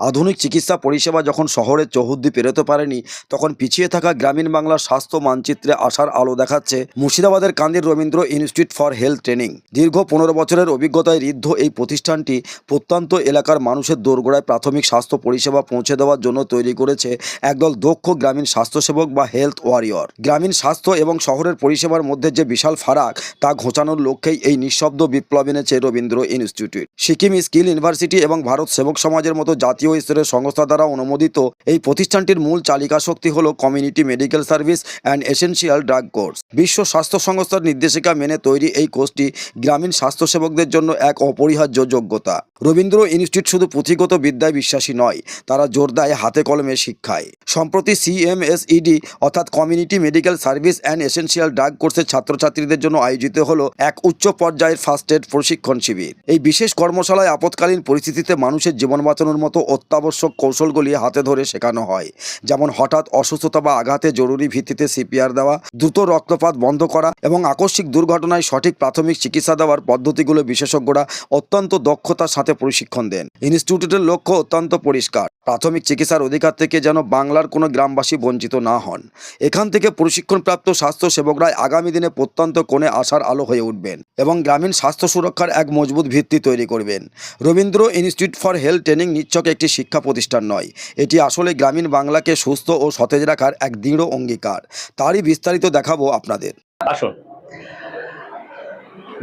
আধুনিক চিকিৎসা পরিষেবা যখন শহরের চৌহদ্দি পেরোতে পারেনি, তখন পিছিয়ে থাকা গ্রামীণ বাংলার স্বাস্থ্য মানচিত্রে আসার আলো দেখাচ্ছে মুর্শিদাবাদের কান্দির Rabindra institute for health training. দীর্ঘ পনেরো বছরের অভিজ্ঞতায় ঋদ্ধ এই প্রতিষ্ঠানটি প্রত্যন্ত এলাকার মানুষের দোরগোড়ায় প্রাথমিক স্বাস্থ্য পরিষেবা পৌঁছে দেওয়ার জন্য তৈরি করেছে একদল দক্ষ গ্রামীণ স্বাস্থ্যসেবক বা হেলথ ওয়ারিয়র। গ্রামীণ স্বাস্থ্য এবং শহরের পরিষেবার মধ্যে যে বিশাল ফারাক, তা ঘোচানোর লক্ষ্যেই এই নিঃশব্দ বিপ্লব এনেছে Rabindra institute. Sikkim skill university এবং ভারত সেবক সমাজের মতো জাতীয় স্তরের সংস্থা দ্বারা অনুমোদিত এই প্রতিষ্ঠানটির মূল চালিকা শক্তি হল community medical service and essential drug course বিশ্ব স্বাস্থ্য সংস্থার নির্দেশিকা মেনে তৈরি এই কোর্সটি গ্রামীণ স্বাস্থ্যসেবকদের জন্য এক অপরিহার্য যোগ্যতা। রবীন্দ্র ইনস্টিটিউট শুধু পুঁথিগত বিদ্যায় বিশ্বাসী নয়, তারা জোর দেয় হাতে কলমে শিক্ষায়। সম্প্রতি সিএমএসইডি অর্থাৎ community medical service and essential drug কোর্সের ছাত্রছাত্রীদের জন্য আয়োজিত হলো এক উচ্চ পর্যায়ের ফার্স্ট এড প্রশিক্ষণ শিবির। এই বিশেষ কর্মশালায় আপৎকালীন পরিস্থিতিতে মানুষের জীবন বাঁচানোর মতো অত্যাবশ্যক কৌশলগুলি হাতে ধরে শেখানো হয়। যেমন হঠাৎ অসুস্থতা বা আঘাতে জরুরি ভিত্তিতে সিপিআর দেওয়া, দ্রুত রক্তপাত বন্ধ করা এবং আকস্মিক দুর্ঘটনায় সঠিক প্রাথমিক চিকিৎসা দেওয়ার পদ্ধতিগুলো বিশেষজ্ঞরা অত্যন্ত দক্ষতার সাথে প্রশিক্ষণ দেন। ইনস্টিটিউটের লক্ষ্য অত্যন্ত পরিষ্কার। প্রাথমিক চিকিৎসার অধিকার থেকে যেন বাংলার কোনো গ্রামবাসী বঞ্চিত না হন। এখান থেকে প্রশিক্ষণপ্রাপ্ত স্বাস্থ্য সেবকরা আগামী দিনে প্রত্যন্ত কোণে আসার আলো হয়ে উঠবেন এবং গ্রামীণ স্বাস্থ্য সুরক্ষার এক মজবুত ভিত্তি তৈরি করবেন। Rabindra institute for health training নিচ্ছক একটি শিক্ষা প্রতিষ্ঠান নয়। এটি আসলে গ্রামীণ বাংলাকে সুস্থ ও সতেজ রাখার এক দৃঢ় অঙ্গীকার। তারই বিস্তারিত দেখাবো আপনাদের। আসুন।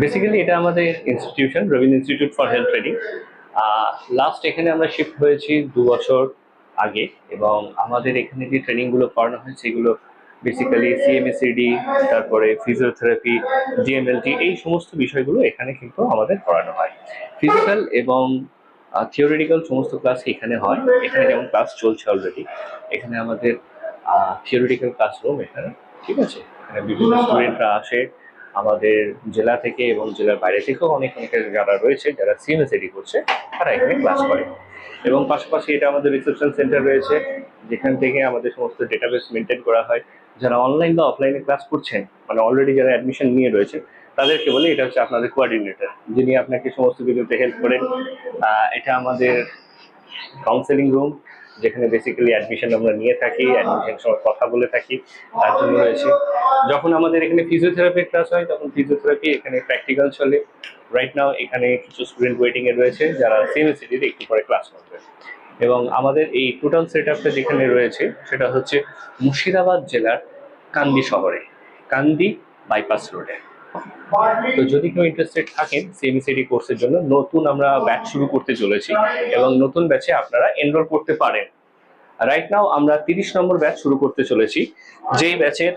বেসিক্যালি এটা আমাদের institution Rabindra institute for health training last এখানে আমরা শিফট হয়েছি দু বছর আগে এবং আমাদের এখানে যে ট্রেনিংগুলো করানো হয়, সেগুলো বেসিক্যালি সিএমএসিডি তারপরে ফিজিওথেরাপি ডিএমএলটি এই সমস্ত বিষয়গুলো এখানে কিন্তু আমাদের করানো হয়। ফিজিক্যাল এবং থিওরিটিক্যাল সমস্ত ক্লাস এখানে হয়। এখানে যেমন ক্লাস চলছে অলরেডি এখানে আমাদের থিওরিটিক্যাল ক্লাসরুম এখানে ঠিক আছে? এখানে বিভিন্ন স্টুডেন্টরা আসে। আমাদের জেলা থেকে এবং জেলার বাইরে থেকেও অনেক অনেক যারা রয়েছে যারা সিএমএসএডি করছে তারা এখানে ক্লাস করে। এবং পাশাপাশি এটা আমাদের রিসেপশন সেন্টার রয়েছে যেখান থেকে আমাদের সমস্ত ডেটাবেস মেনটেন করা হয়। যারা অনলাইন বা অফলাইনে ক্লাস করছেন মানে অলরেডি যারা অ্যাডমিশন নিয়ে রয়েছে তাদেরকে বলে, এটা হচ্ছে আপনাদের কোয়ার্ডিনেটর যিনি আপনাকে সমস্ত কিছুতে হেল্প করেন। এটা আমাদের কাউন্সেলিং রুম যেখানে বেসিক্যালি অ্যাডমিশন আমরা নিয়ে থাকি অ্যাডমিশন সময় কথা বলে থাকি, তার জন্য রয়েছে। যখন আমাদের এখানে ফিজিওথেরাপির ক্লাস হয়, তখন ফিজিওথেরাপি এখানে প্র্যাকটিক্যাল চলে। রাইট নাও এখানে কিছু স্টুডেন্ট ওয়েটিংয়ে রয়েছে, যারা সিএমএসিটির একটু পরে ক্লাস করবে। এবং আমাদের এই টোটাল সেট আপটা যেখানে রয়েছে, সেটা হচ্ছে মুর্শিদাবাদ জেলার কান্দি শহরে, কান্দি বাইপাস রোডে তো যদি কেউ ইন্টারেস্টেড থাকেন সিএমসিডি কোর্সের জন্য, নতুন আমরা ব্যাচ শুরু করতে চলেছি এবং নতুন ব্যাচে আপনারা এনরোল করতে পারেন। রাইট নাও আমরা তিরিশ নম্বর ব্যাচ শুরু করতে চলেছি। যেই ব্যাচের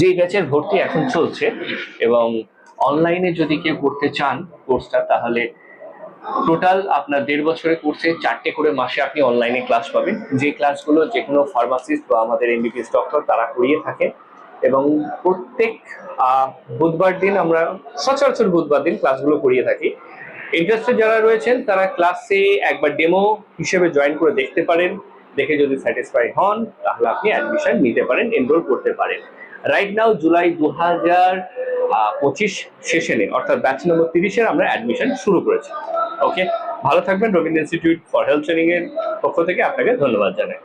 যেই ব্যাচের ভর্তি এখন চলছে এবং অনলাইনে যদি কেউ করতে চান কোর্সটা তাহলে টোটাল আপনার দেড় বছরের কোর্সে চারটে করে মাসে আপনি অনলাইনে ক্লাস পাবেন। যে ক্লাসগুলো যে কোনো ফার্মাসিস্ট বা আমাদের এমবিবিএস ডক্টর তারা করিয়ে থাকে এবং প্রত্যেক বুধবার দিন আমরা সচরাচর বুধবার দিন ক্লাসগুলো করিয়ে থাকি। ইন্টারেস্টেড যারা রয়েছেন, তারা ক্লাসে একবার ডেমো হিসেবে জয়েন করে দেখতে পারেন। দেখে যদি স্যাটিসফাই হন, তাহলে আপনি অ্যাডমিশন নিতে পারেন এনরোল করতে পারেন। রাইট নাও জুলাই দু হাজার পঁচিশ সেশনে অর্থাৎ ব্যাচ নম্বর তিরিশের আমরা অ্যাডমিশন শুরু করেছি। ওকে ভালো থাকবেন, Rabindra institute for health training এর পক্ষ থেকে আপনাকে ধন্যবাদ জানাই।